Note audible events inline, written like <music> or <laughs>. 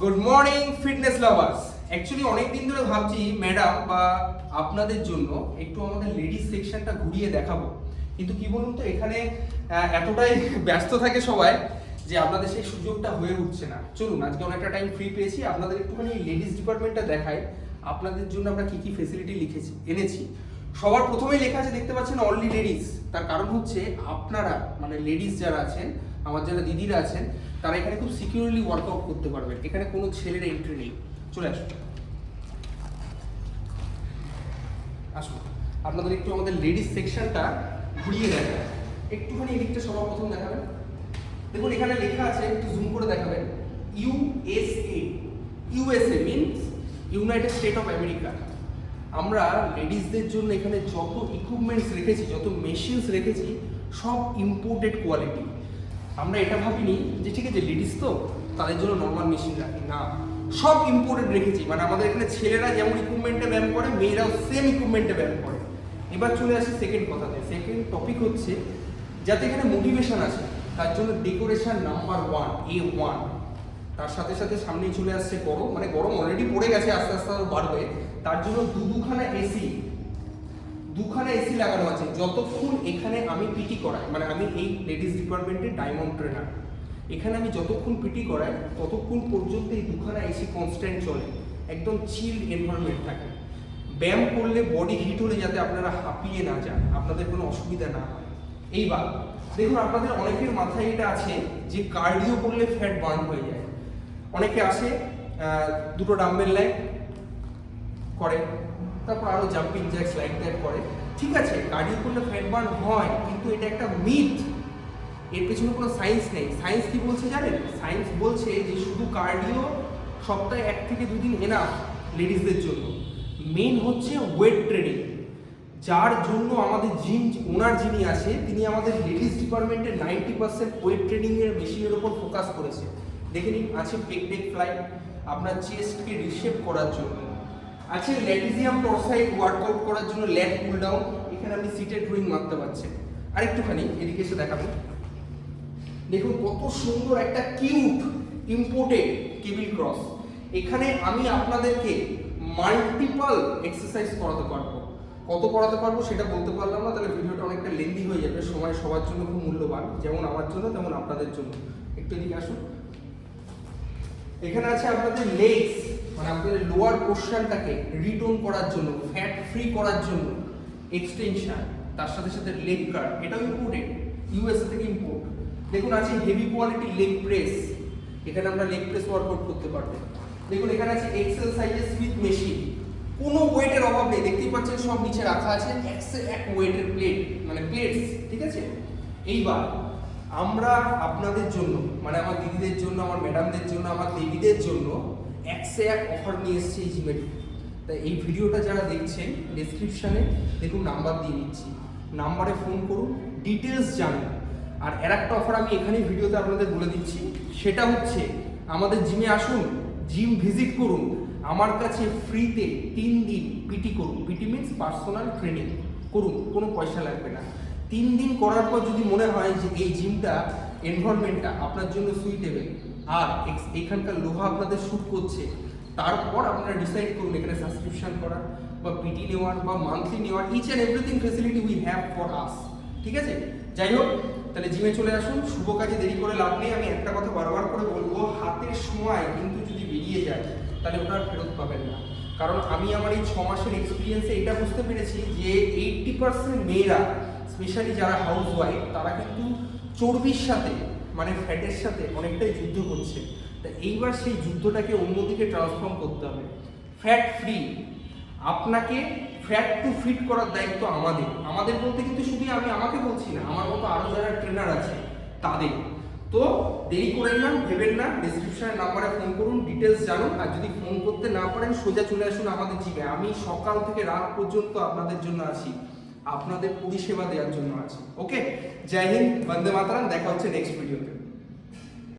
Good morning fitness lovers actually অনেক দিন ধরে ভাবছি ম্যাডাম বা আপনাদের জন্য একটু আমাদের লেডিস সেকশনটা ঘুরিয়ে দেখাবো। কিন্তু কি বলুন তো, এখানে এতটাই <laughs> ব্যস্ত থাকে সবাই যে আপনাদের সেই সুযোগটা হয়ে উঠছে না। চলুন, আজকে অনেকটা টাইম ফ্রি পেয়েছি। আপনাদের একটুখানি লেডিস ডিপার্টমেন্টটা দেখাই। আপনাদের জন্য আমরা কি কি ফেসিলিটি লিখেছি, এনেছি। সবার প্রথমেই লেখা আছে, দেখতে পাচ্ছেন অনলি লেডিস তার কারণ হচ্ছে আপনারা মানে লেডিস যারা আছেন, আমার যারা দিদিরা আছেন, তারা এখানে খুব সিকিউরলি ওয়ার্কআউট করতে পারবেন। এখানে কোনো ছেলের এন্ট্রি নেই। চলে আসুন। আসুন। আপনাদের একটু আমাদের লেডিস সেকশনটা ঘুরিয়ে দেখা একটুখানি এদিকটা সবার প্রথম দেখাবেন। দেখুন, এখানে লেখা আছে, একটু জুম করে দেখাবেন। USA USA means United State of America আমরা লেডিসদের জন্য এখানে যত ইকুইপমেন্টস রেখেছি, যত মেশিনস রেখেছি, সব ইম্পোর্টেড কোয়ালিটি আমরা এটা ভাবিনি যে ঠিক আছে লেডিস তো, তাদের জন্য নর্মাল মেশিন রাখি। না, সব ইম্পোর্টেড রেখেছি। মানে আমাদের এখানে ছেলেরা যেমন ইকুইপমেন্টে ব্যায়াম করে, মেয়েরাও সেম ইকুইপমেন্টে ব্যায়াম করে। এবার চলে আসি সেকেন্ড কথাতে। সেকেন্ড টপিক হচ্ছে, যাতে এখানে মোটিভেশন আছে, তার জন্য decoration number one A one তার সাথে সাথে সামনেই চলে আসছে গরম। মানে গরম অলরেডি পড়ে গেছে, আস্তে আস্তে আরও বাড়বে। তার জন্য দু দুখানা এসি দুখানা এসি লাগানো আছে। যতক্ষণ এখানে আমি পিটি করাই মানে আমি এই লেডিস ডিপার্টমেন্টের ডায়মন্ড ট্রেনার এখানে আমি যতক্ষণ পিটি করাই, ততক্ষণ পর্যন্ত এই দুখানা এসি কনস্ট্যান্ট চলে। একদম চিল এনভায়রনমেন্ট থাকে। ব্যায়াম করলে বডি হিট হলে যাতে আপনারা হাঁপিয়ে না যান, আপনাদের কোনো অসুবিধা না হয়। এইবার, দেখুন আপনাদের অনেকের মাথায় এটা আছে যে কার্ডিও করলে ফ্যাট বার্ন হয়ে যায়। অনেকে আসে দুটো ডাম্বেল নেয় করে, তারপর আরও জাম্পিং জ্যাক্স লাইক দ্যাট করে। ঠিক আছে কার্ডিও করলে ফ্যাট বার্ন হয়, কিন্তু এটা একটা মিথ এর পেছনে কোনো সায়েন্স নেই। সায়েন্স কি বলছে জানেন? সায়েন্স বলছে যে শুধু কার্ডিও সপ্তাহে এক থেকে দুদিন এনাফ লেডিসদের জন্য। মেন হচ্ছে ওয়েট ট্রেনিং যার জন্য আমাদের জিম ওনার যিনি আছে, তিনি আমাদের লেডিস ডিপার্টমেন্টের নাইনটি পার্সেন্ট ওয়েট ট্রেনিংয়ের মেশিনের ওপর ফোকাস করেছে। দেখে নিন, আছে পেক ডেক ফ্লাই আপনার চেস্টকে রিশেপ করার জন্য। আছে ল্যাটিজিয়াম টরসাইড ওয়ার্কআউট করার জন্য ল্যাট পুল ডাউন এখানে আপনি সিটেড ড্রয়িং মারতে পারছেন আরেকটুখানি, এদিকে এসে দেখাবেন দেখুন, কত সুন্দর একটা কিউট ইম্পোর্টেড কেবিল ক্রস এখানে আমি আপনাদেরকে মাল্টিপল এক্সারসাইজ করাতে পারব। কত করাতে পারব সেটা বলতে পারলাম না, তাহলে ভিডিওটা অনেকটা লেন্দি হয়ে যাবে। সময় সবার জন্য খুব মূল্যবান, যেমন আমার জন্য, তেমন আপনাদের জন্য। একটু এদিকে আসুন। এখানে আছে আপনাদের লেগস মানে আপনাদের লোয়ার পোর্শনটাকে রিটোন করার জন্য ফ্যাট ফ্রি করার জন্য এক্সটেনশন তার সাথে সাথে লেগ গার্ড এটাও ইম্পোর্টেড ইউএসএ থেকে ইম্পোর্ট দেখুন, আছে হেভি কোয়ালিটি লেগ প্রেস এখানে আমরা লেগ প্রেস ওয়ার্কআউট করতে পারব। দেখুন, এখানে আছে এক্সেল সাইজের স্মিথ মেশিন কোনো ওয়েটের অভাব নেই, দেখতেই পাচ্ছেন সব নিচে রাখা আছে একশো এক ওয়েটের প্লেট মানে প্লেটস ঠিক আছে? এইবার আমরা আপনাদের জন্য মানে আমার দিদিদের জন্য, আমার ম্যাডামদের জন্য, আমার দেবীদের জন্য একশো এক অফার নিয়ে এসেছি এই জিমের তাই এই ভিডিওটা যারা দেখছেন ডেসক্রিপশানে দেখুন নাম্বার দিয়ে দিচ্ছি। নাম্বারে ফোন করুন ডিটেলস জানুন। আর এর একটা অফার আমি এখানে ভিডিওতে আপনাদের বলে দিচ্ছি। সেটা হচ্ছে, আমাদের জিমে আসুন জিম ভিজিট করুন। আমার কাছে ফ্রিতে তিন দিন পিটি করুন। পিটি মিনস পার্সোনাল ট্রেনিং করুন, কোনো পয়সা লাগবে না। তিন দিন করার পর যদি মনে হয় যে এই জিমটা এনভায়রনমেন্টটা আপনার জন্য সুইটেবল আর এখানকার লোহা আপনাদের শ্যুট করছে, তারপর আপনারা ডিসাইড করুন এখানে সাবস্ক্রিপশন করা, বা পিটি নেওয়ার, বা মান্থলি নেওয়ার each and everything facility we have for us ঠিক আছে? যাই হোক, তাহলে জিমে চলে আসুন, শুভ কাজে দেরি করে লাভ নেই, আমি একটা কথা বারবার করে বলব, হাতের সময় কিন্তু যদি বেরিয়ে যায়, তাহলে ওটা ফেরত পাবেন না। কারণ আমি আমার এই ছ মাসের এক্সপিরিয়েন্সে এটা বুঝতে পেরেছি যে এইটটি পার্সেন্ট মেয়েরা স্পেশালি যারা হাউস ওয়াইফ তারা কিন্তু চর্বির সাথে মানে ফ্যাটের সাথে অনেকটাই যুদ্ধ করছে। তা এইবার সেই যুদ্ধটাকে অন্যদিকে ট্রান্সফর্ম করতে হবে। ফ্যাট ফ্রি আপনাকে ফ্যাট টু ফিট করার দায়িত্ব আমাদের। আমাদের বলতে কিন্তু শুধু আমি আমাকে বলছি না, আমার মতো আরও যারা ট্রেনার আছে, তাদের। তো দেরি করেন না, ভেবেন না ডিসক্রিপশনের নাম্বারে ফোন করুন ডিটেলস জানুন, আর যদি ফোন করতে না পারেন, সোজা চলে আসুন আমাদের জিমে। আমি সকাল থেকে রাত পর্যন্ত আপনাদের জন্য আছি আপনাদের পরিষেবা দেওয়ার জন্য আছি। ওকে জয় হিন্দ বন্দে মাতারাম দেখা হচ্ছে নেক্সট ভিডিওতে